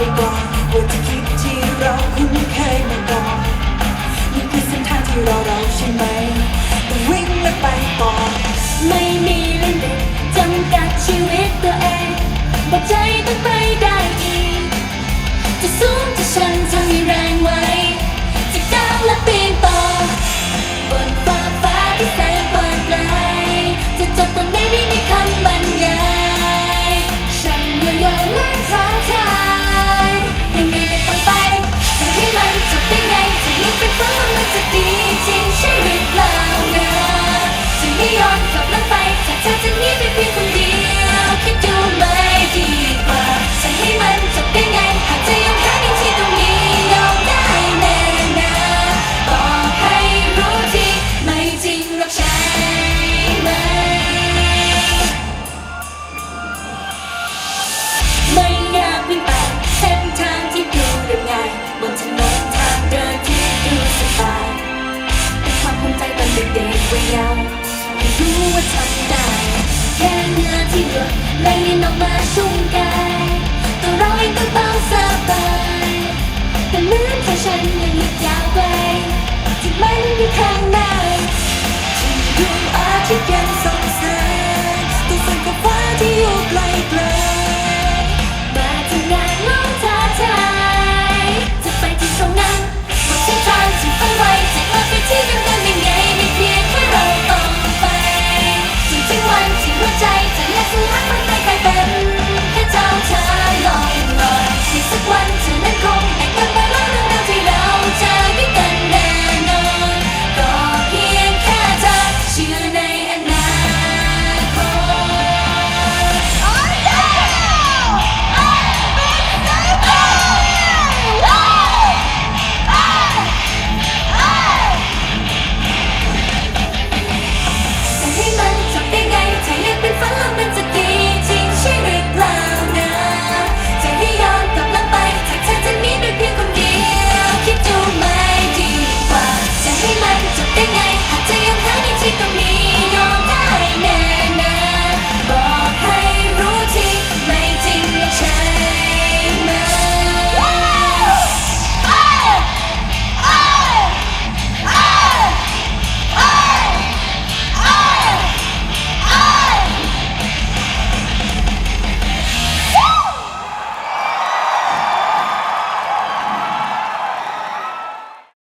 ไปก่อนว่าจะคิดที่เราคุ้น ว่าเราให้รู้ว่าทำได้ แค่เนื้อที่หยดไม่ยินออกมาชุ่มกายตัวเราเองก็เบาสบายแต่เหมือนแค่ฉันยังอีกยาวไกที่มันอยู่ข้างหน้า